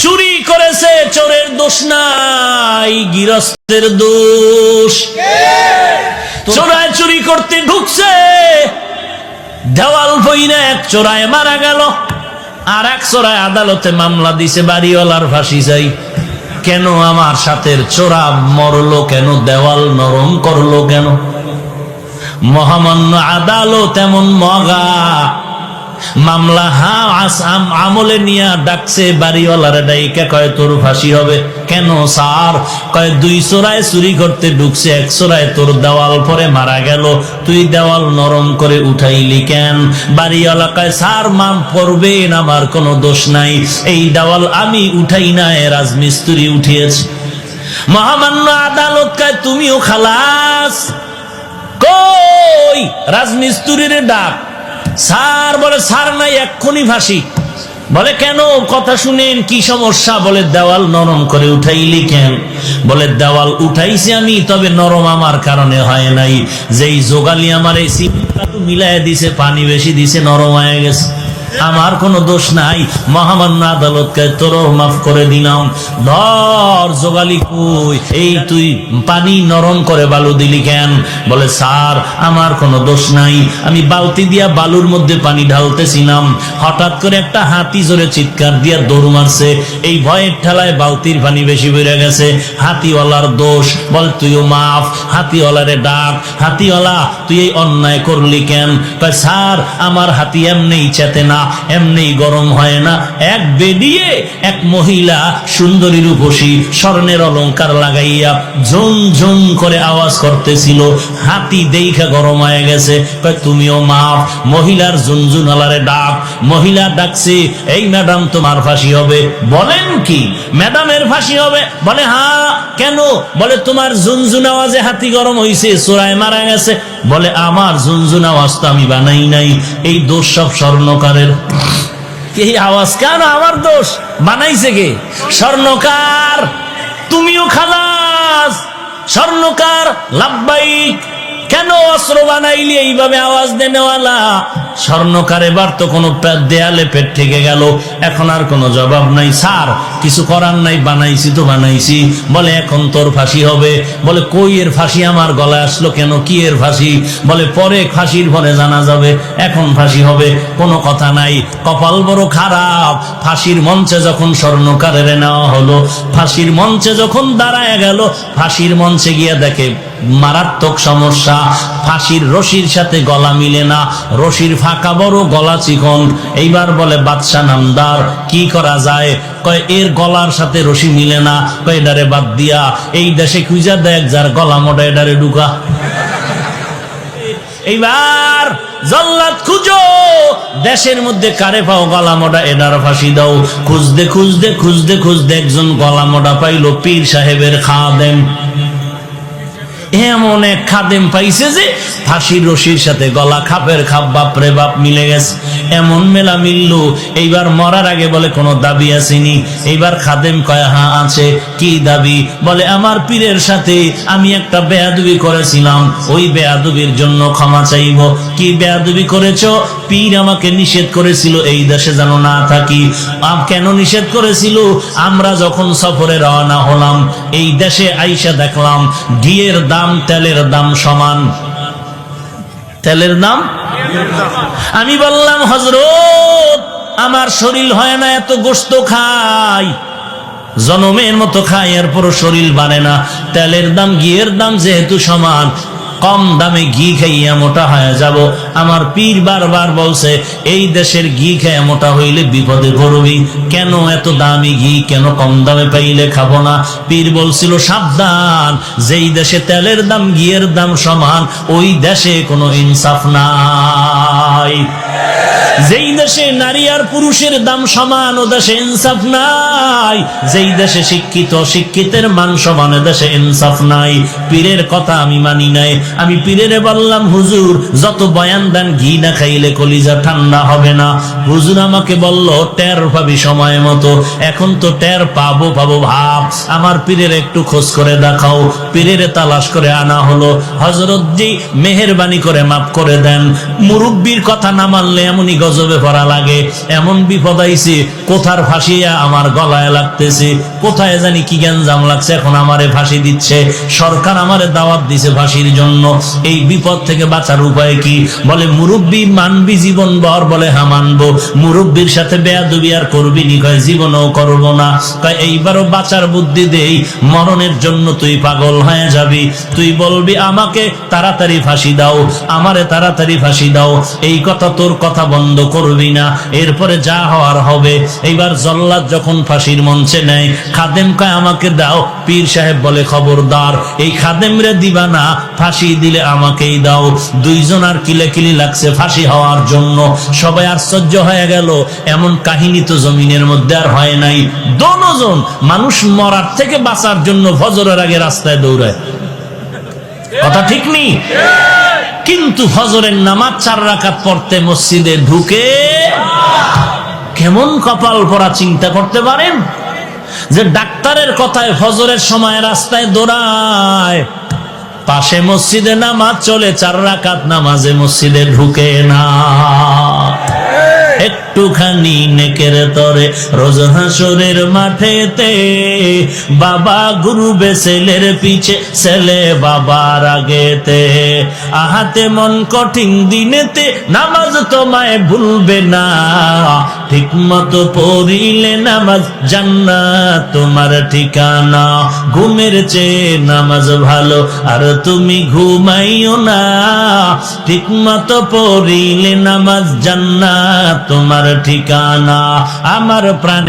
চুরি করেছে চোরের দোষ নাই, গৃহস্থের দোষ। চোরায় চুরি করতে ঢুকছে, দেওয়াল বইনে এক চোরায় মারা গেল, আর এক চোরায় আদালতে মামলা দিছে, বাড়িওয়ালার ফাঁসি চাই। কেন আমার সাথের চোরা মরলো কেন, দেওয়াল নরম করল কেন? মহামান্য আদালত এমন মগা মামলা, হা আমলে নিয়া ডাকছে বাড়িওয়ালার ডাইকা, কয়, তোর ফাঁসি হবে? কেন, স্যার? কয়, দুই চোরায় চুরি করতে ঢুকছে, এক চোরায় তোর দেওয়াল পরে মারা গেল। তুই দেওয়াল নরম করে উঠাইলি কেন? বাড়িওয়ালা কয়, স্যার মাম পড়বেন আমার কোনো দোষ নাই। এই দেওয়াল আমি উঠাই না এ রাজমিস্ত্রি উঠিয়েছে। মহামান্য আদালত কয়, তুমিও খালাস? কই? রাজমিস্ত্রির ডাক। স্যার বলে, স্যার, নাই, এক্ষুনি ভাসি। বলে, কেন? কথা শুনেন, কি সমস্যা? বলে, দেওয়াল নরম করে উঠাইলি কেন? বলে, দেওয়াল উঠাইছি আমি, তবে নরম আমার কারণে হয় নাই। যেই যোগালি আমার এই সিমেন্ট মিলাই দিছে, পানি বেশি দিছে, নরম হয়ে গেছে। আমার কোনো দোষ নাই। মহামান্য আদালতকে তোরও মাফ করে দিলাম। ধর জোগালি কই? এই তুই পানি নরম করে বালু দিলি কেন? বলে, স্যার, আমার কোনো দোষ নাই। আমি বালতি দিয়া বালুর মধ্যে পানি ঢালতেছিলাম। হঠাৎ করে একটা হাতি জোরে চিৎকার দিয়া দৌড় মারছে। এই ভয়ের ঠেলায় বালতির পানি বেশি বেড়ে গেছে। হাতিওয়ালার দোষ। বল, তুইও মাফ। হাতিওয়ালারে ডাক। হাতিওয়ালা, তুই এই অন্যায় করলি কেন? স্যার, আমার হাতি এমনি চেতে না। এমনি গরম হয় না। এক বেদিয়ে এক মহিলা সুন্দরী রূপসী স্বর্ণের অলংকার লাগাইয়া ঝুম ঝুম করে আওয়াজ করতেছিল। হাতি দেইখা গরম হয়ে গেছে। তুমিও মাফ, মহিলার ঝুনঝুনালারে ডাক। মহিলা ডাকছে, এই ম্যাডাম, তোমার ফাঁসি হবে। বলেন কি? ম্যাডামের ফাঁসি হবে? বলে হ্যাঁ কেন? বলে, তোমার ঝুনঝুন আওয়াজে হাতি গরম হইছে, চোরায় মারা গেছে। বলে, আমার ঝুনঝুন আওয়াজ তো আমি বানাই নাই। এই দোষ সব স্বর্ণকারের। এই আওয়াজ কেন? আমার দোষ। বানাইছে কে? স্বর্ণকার। তুমিও খালাস। স্বর্ণকার লাভবাইক কেন অস্ত্র বানাইলি? এইভাবে আওয়াজ দেনেওয়ালা। স্বর্ণকার এবার তো কোনো দেয়ালে পেট থেকে গেল। এখন আর কোনো জবাব নাই, স্যার, কিছু করার নাই, বানাইছি তো বানাইছি। বলে, এখন তোর ফাঁসি হবে। বলে, কই এর ফাঁসি? আমার গলায় আসলো কেন? কি এর ফাঁসি? বলে, পরে ফাঁসির পরে জানা যাবে, এখন ফাঁসি হবে। কোনো কথা নাই। কপাল বড় খারাপ। ফাঁসির মঞ্চে যখন স্বর্ণকারের নেওয়া হলো, ফাঁসির মঞ্চে যখন দাঁড়ায় গেল, ফাঁসির মঞ্চে গিয়ে দেখে মারাত্মক সমস্যা। ফাঁসির রশির সাথে গলা মিলে না। রশির ফাঁকা বড় গলা চিকন। এইবার বলে বাদশা নামদার, কি করা যায়? কয়, এর গলার সাথে রশি মিলে না। কয়, এডারে বাদ দিয়া, এই দেশে খুঁজা দেখ যার গলা মোটা, এডারে ঢুকা। এইবার, জল্লাদ খুঁজো, দেশের মধ্যে কারে পাও গলা মোটা, এডার ফাঁসি দাও। খুঁজতে খুঁজতে খুঁজতে খুঁজতে একজন গলা মোটা পাইলো পীর সাহেবের খাদেম। এমন এক খাদেম পাইছে যে ফাঁসির রশির সাথে গলা খাপের খাপ, বাপরে বাপ মিলে গেছে। এমন মেলা মিলল। এইবার মরার আগে বলে, কোনো দাবি আসেনি। এইবার খাদেম কয় হ্যাঁ আছে। কি দাবি? বলে, আমার পীরের সাথে আমি একটা বেয়াদুবি করেছিলাম। ওই বেয়াদুবির জন্য ক্ষমা চাইব। কি বেয়াদুবি করেছ? পীর আমাকে নিষেধ করেছিল, এই দেশে যেন না থাকি। কেন নিষেধ করেছিল? আমরা যখন সফরে রওনা হলাম, এই দেশে আইসা দেখলাম, ঘিয়ের দাম তেলের দাম সমান। তেলের দাম? আমি বললাম হজরত আমার শরীর হয় না, এত গোস্ত খাই। জনমের মতো খাই, এরপরও শরীর বাড়ে না। তেলের দাম, ঘিয়ের দাম যেহেতু সমান কম দামে ঘি খাইয়া মোটা হয়ে যাব। আমার পীর বারবার বলছে, এই দেশের ঘি খাইয়া মোটা হইলে বিপদে পড়বি। কেন এত দামি ঘি? কেন কম দামে পাইলে খাব না? পীর বলছিল, সাবধান, যেই দেশে তেলের দাম, ঘিয়ের দাম সমান, ওই দেশে কোনো ইনসাফ নাই। যেই দেশে নারী আর পুরুষের দাম সমান, ও দেশে ইনসাফ নাই। যেই দেশে শিক্ষিত, শিক্ষিতের মান সমান দেশে ইনসাফ নাই। পীরের কথা আমি মানি নাই। আমি পীরের বললাম, হুজুর, যত বয়ান দেন, ঘি না খাইলে কলিজা ঠান্ডা হবে না। হুজুর আমাকে বলল, টের পাবি সময় মতো। এখন তো টের পাবো পাবো ভাব। আমার পীরের একটু খোঁজ করে দেখাও। পীরের তালাশ করে আনা হলো। হজরত জি মেহরবানি করে মাফ করে দেন। মুরব্বীর কথা না মানলে এমন এমনই গজবে পড়া লাগে। এমন বিপদ আইছে, কোথার ফাঁসিয়া আমার গলায় লাগতেছে? কোথায় জানি কি গ্যাঞ্জাম লাগছে, এখন আমারে ফাঁসি দিচ্ছে। সরকার আমারে দাওয়াত দিছে ফাঁসির জন্য। এই বিপদ থেকে বাঁচার উপায় কি? বলে, মুরব্বী মানবি জীবন বর বলে হা মানবো। মুরব্বীর সাথে বেয়াদবি আর করবি নি, কয়, জীবনও করব না। কয়, এইবারও বাঁচার বুদ্ধি দেই, মরণের জন্য তুই পাগল হয়ে যাবি। তুই বলবি, আমাকে তাড়াতাড়ি ফাঁসি দাও, আমারে তাড়াতাড়ি ফাঁসি দাও। এই কথা তোর কথা বন্ধ করবি না। এরপরে যা হওয়ার হবে। এইবার জল্লাদ যখন ফাঁসির মঞ্চে নেয়, খাদেম কয়, আমাকে দাও। পীর সাহেব বলে, খবরদার, এই খাদেম রে দিবা না, ফাঁসি দিলে আমাকেই দাও। দুইজন আর কিলে লাগছে ফাঁসি হওয়ার জন্য। সবাই আশ্চর্য হয়ে গেল। এমন কাহিনী তো জমিনের মধ্যে আর হয় নাই। দোনোজন মানুষ মরার থেকে বাঁচার জন্য ফজরের আগে রাস্তায় দৌড়ায়। কথা ঠিক নেই কিন্তু ফজরের নামাজ চার রাকাত পড়তে মসজিদে ঢুকে কেমন কপাল পরা চিন্তা করতে পারেন? যে ডাক্তারের কথায় ফজরের সময় রাস্তায় দৌড়ায়, পাশে মসজিদে নামাজ চলে, চার রাকাত নামাজে মসজিদে ঢুকে না। একটুখানি নেকের তরে রোজ হাসরের মাঠেতে বাবা গুরু ছেলের পিছে ছেলে বাবার আগেতে। আহাতে মন কঠিন দিনেতে নামাজ তোমায় ভুলবে না। ঠিক মতো পড়িলে নামাজ জান্নাত তোমার ঠিকানা। ঘুমের চেয়ে নামাজ ভালো, আর তুমি ঘুমাইও না। ঠিক মতো পড়িলে নামাজ জান্নাত তোমার ঠিকানা। আমার প্রাণ